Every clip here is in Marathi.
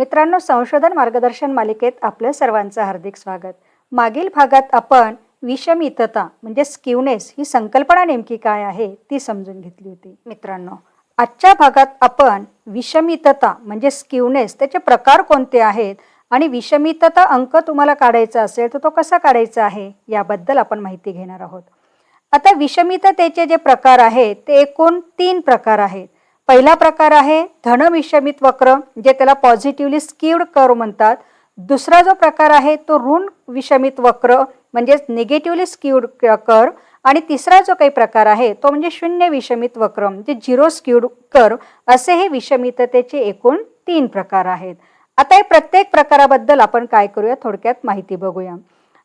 मित्रांनो संशोधन मार्गदर्शन मालिकेत आपलं सर्वांचं हार्दिक स्वागत. मागील भागात आपण विषमितता म्हणजे स्क्यूनेस ही संकल्पना नेमकी काय आहे ती समजून घेतली होती. मित्रांनो आजच्या भागात आपण विषमितता म्हणजे स्क्यूनेस त्याचे प्रकार कोणते आहेत आणि विषमितता अंक तुम्हाला काढायचा असेल तर तो कसा काढायचा आहे याबद्दल आपण माहिती घेणार आहोत. आता विषमिततेचे जे प्रकार आहेत ते एकूण तीन प्रकार आहेत. पहिला प्रकार आहे धन विषमित वक्र जे त्याला पॉझिटिव्हली स्किवड कर्व म्हणतात. दुसरा जो प्रकार आहे तो ऋण विषमित वक्र म्हणजेच निगेटिव्हली स्किवड कर्व आणि तिसरा जो काही प्रकार आहे तो म्हणजे शून्य विषमित वक्र म्हणजे झिरो स्क्यूड कर्व असे हे विषमिततेचे एकूण तीन प्रकार आहेत. आता या प्रत्येक प्रकाराबद्दल आपण काय करूया थोडक्यात माहिती बघूया.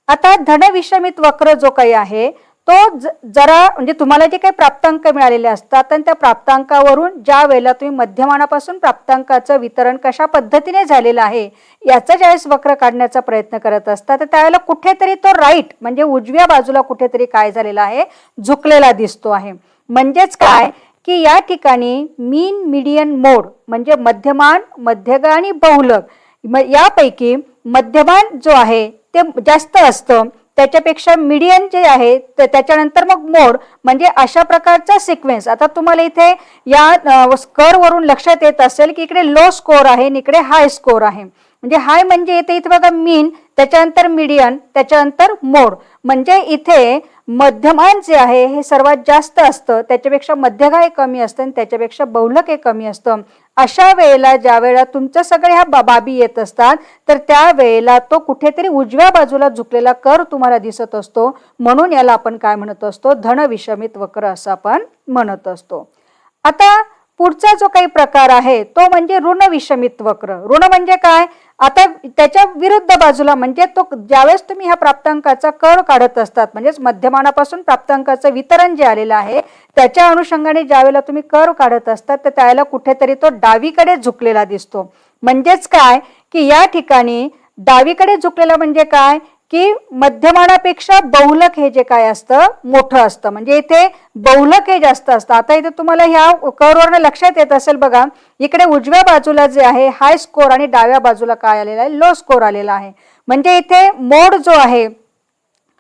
आता धन विषमित वक्र जो काही आहे तो ज- जरा म्हणजे तुम्हाला जे काही प्राप्तांक मिळालेले असतात आणि त्या प्राप्तांकावरून ज्या वेळेला तुम्ही मध्यमानापासून प्राप्तांकाचं वितरण कशा पद्धतीने झालेलं आहे याचा ज्यावेळेस वक्र काढण्याचा प्रयत्न करत असतात तर त्यावेळेला कुठेतरी तो राईट म्हणजे उजव्या बाजूला कुठेतरी काय झालेला आहे झुकलेला दिसतो आहे. म्हणजेच काय की या ठिकाणी मीन मिडियन मोड म्हणजे मध्यमान मध्यग आणि बहुलक म- यापैकी मध्यमान जो आहे ते जास्त असतं त्याच्यापेक्षा मीडियन जे आहे तर त्याच्यानंतर मग मोड म्हणजे अशा प्रकारचा सिक्वेन्स आता तुम्हाला इथे या स्कोर वरून लक्षात येत असेल की इकडे लो स्कोर आहे आणि इकडे हाय स्कोर आहे. म्हणजे हाय म्हणजे इथे इथे बघा मीन त्याच्यानंतर मिडियन त्याच्यानंतर मोड. म्हणजे इथे मध्यमान जे आहे हे सर्वात जास्त असतं त्याच्यापेक्षा मध्यगा हे कमी असतं आणि त्याच्यापेक्षा बहुलक हे कमी असतं. अशा वेळेला ज्या वेळेला तुमच्या सगळ्या ह्या बाबी येत असतात तर त्या वेळेला तो कुठेतरी उजव्या बाजूला झुकलेला कर तुम्हाला दिसत असतो. म्हणून याला आपण काय म्हणत असतो? धन विषमित वक्र असं आपण म्हणत असतो. आता पुढचा जो काही प्रकार आहे तो म्हणजे ऋण विषमित वक्र. ऋण म्हणजे काय? आता त्याच्या विरुद्ध बाजूला म्हणजे तो ज्यावेळेस तुम्ही ह्या प्राप्तांकाचा कर काढत असतात म्हणजेच मध्यमानापासून प्राप्तांकाचं वितरण जे आलेलं आहे त्याच्या अनुषंगाने ज्यावेळेला तुम्ही कर काढत असतात तर त्यावेळेला कुठेतरी तो डावीकडे झुकलेला दिसतो. म्हणजेच काय? की या ठिकाणी डावीकडे झुकलेला म्हणजे काय? की मध्यमानापेक्षा बहुलक हे जे काय असतं मोठं असतं. म्हणजे इथे बहुलक हे जास्त असतं. आता इथे तुम्हाला ह्या करवरनं लक्षात येत असेल बघा इकडे उजव्या बाजूला जे आहे हाय स्कोर आणि डाव्या बाजूला काय आलेला आहे? लो स्कोर आलेला आहे. म्हणजे इथे मोड जो आहे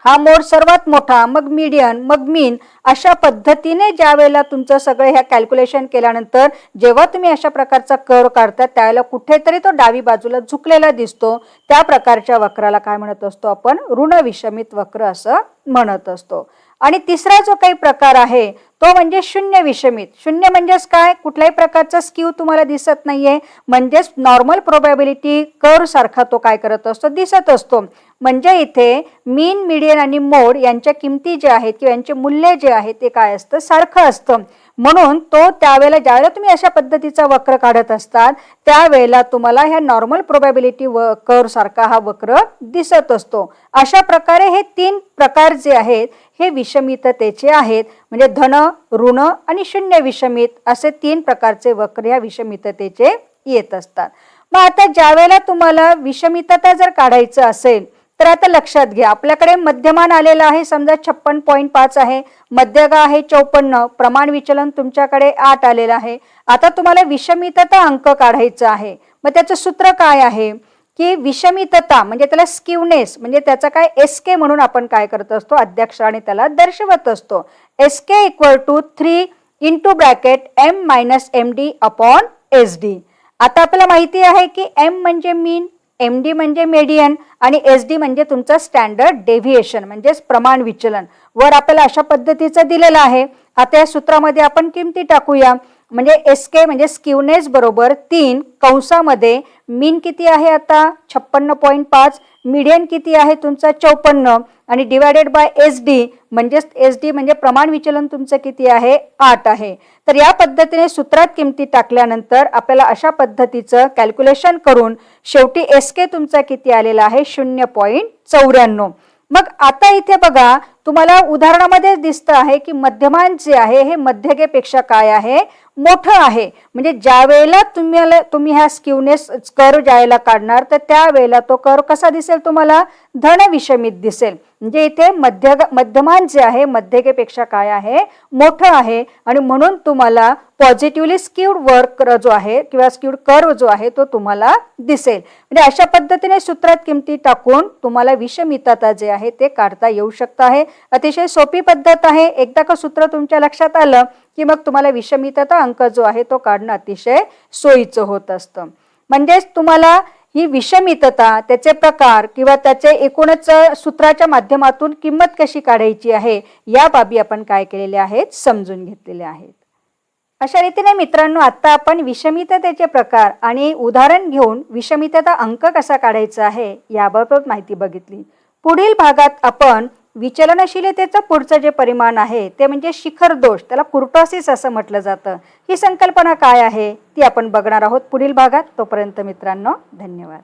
हा मोड सर्वात मोठा मग मीडियन मग मीन अशा पद्धतीने ज्या वेळेला तुमचं सगळं ह्या कॅल्क्युलेशन केल्यानंतर जेव्हा तुम्ही अशा प्रकारचा कर काढता त्यावेळेला कुठेतरी तो डावी बाजूला झुकलेला दिसतो. त्या प्रकारच्या वक्राला काय म्हणत असतो आपण? ऋण विषमित वक्र असं म्हणत असतो. आणि तिसरा जो काही प्रकार आहे तो म्हणजे शून्य विषमित. शून्य म्हणजेच काय? कुठल्याही प्रकारचा स्क्यू तुम्हाला दिसत नाहीये. म्हणजेच नॉर्मल प्रोबॅबिलिटी कर सारखा तो काय करत असतो? दिसत असतो. म्हणजे इथे मीन मिडियन आणि मोड यांच्या किमती ज्या आहेत किंवा यांचे मूल्य जे आहे ते काय असतं? सारखं असतं. म्हणून तो त्यावेळेला ज्यावेळेला तुम्ही अशा पद्धतीचा वक्र काढत असतात त्यावेळेला तुम्हाला ह्या नॉर्मल प्रोबॅबिलिटी व कर सारखा हा वक्र दिसत असतो. अशा प्रकारे हे तीन प्रकार जे आहेत हे विषमिततेचे आहेत. म्हणजे धन ऋण आणि शून्य विषमित असे तीन प्रकारचे वक्र या विषमिततेचे येत असतात. मग आता ज्यावेळेला तुम्हाला विषमितता जर काढायचं असेल तर आता लक्षात घ्या आपल्याकडे मध्यमान आलेलं आहे समजा छप्पन पॉईंट पाच आहे मध्यगा आहे चौपन्न प्रमाण विचलन तुमच्याकडे आठ आलेलं आहे. आता तुम्हाला विषमितता अंक काढायचा आहे. मग त्याचं सूत्र काय आहे? की विषमितता म्हणजे त्याला स्किवनेस म्हणजे त्याचा काय एस के म्हणून आपण काय करत असतो? अध्यक्षाने त्याला दर्शवत असतो. S K equal to three into bracket M minus M D upon S D आता आपल्याला माहिती आहे की एम म्हणजे मीन एम डी म्हणजे मेडियन आणि एस डी म्हणजे तुमचं स्टँडर्ड डेव्हिएशन म्हणजेच प्रमाण विचलन. वर आपल्याला अशा पद्धतीचं दिलेलं आहे. आता या सूत्रामध्ये आपण किमती टाकूया. म्हणजे एस के म्हणजे स्क्यूनेस बरोबर तीन कंसामध्ये मीन किती आहे आता? छप्पन्न पॉईंट पाच मिडियन किती आहे तुमचा? चौपन्न. आणि डिवायडेड बाय एस डी म्हणजेच एस डी म्हणजे प्रमाण विचलन तुमचं किती आहे? आठ आहे. तर या पद्धतीने सूत्रात किमती टाकल्यानंतर आपल्याला अशा पद्धतीचं कॅल्क्युलेशन करून शेवटी एस के तुमचा किती आलेला आहे? शून्य पॉईंट चौऱ्याण्णव. मग आता इथे बघा तुम्हाला उदाहरणामध्ये दिसतं आहे की मध्यमान जे आहे हे मध्यगेपेक्षा काय आहे? मोठं आहे. म्हणजे ज्या वेळेला तुम्हाला तुम्ही ह्या स्क्यूनेस कर ज्यावेळेला काढणार तर त्यावेळेला तो कर कसा दिसेल तुम्हाला? धन विषमित दिसेल. म्हणजे इथे मध्य मध्यमान जे आहे मध्यकेपेक्षा काय आहे? मोठं आहे. आणि म्हणून तुम्हाला पॉझिटिव्हली स्क्यूड वर्क जो आहे किंवा स्क्यूड कर्व जो आहे तो तुम्हाला दिसेल. म्हणजे अशा पद्धतीने सूत्रात किमती टाकून तुम्हाला विषमितता जे आहे ते काढता येऊ शकतं आहे. अतिशय सोपी पद्धत आहे. एकदा का सूत्र तुमच्या लक्षात आलं की मग तुम्हाला विषमितता अंक जो आहे तो काढणं अतिशय सोयीचं होत असतं. म्हणजेच तुम्हाला ही विषमितता त्याचे प्रकार किंवा त्याचे एकूणच सूत्राच्या माध्यमातून किंमत कशी काढायची आहे या बाबी आपण काय केलेल्या आहेत समजून घेतलेल्या आहेत. अशा रीतीने मित्रांनो आत्ता आपण विषमिततेचे प्रकार आणि उदाहरण घेऊन विषमितता अंक कसा काढायचा आहे याबाबत माहिती बघितली. पुढील भागात आपण विचलनशीलतेचं पुढचं जे परिमाण आहे ते म्हणजे शिखर दोष त्याला कुर्टॉसिस असं म्हटलं जातं. ही संकल्पना काय आहे ती आपण बघणार आहोत पुढील भागात. तोपर्यंत मित्रांनो धन्यवाद.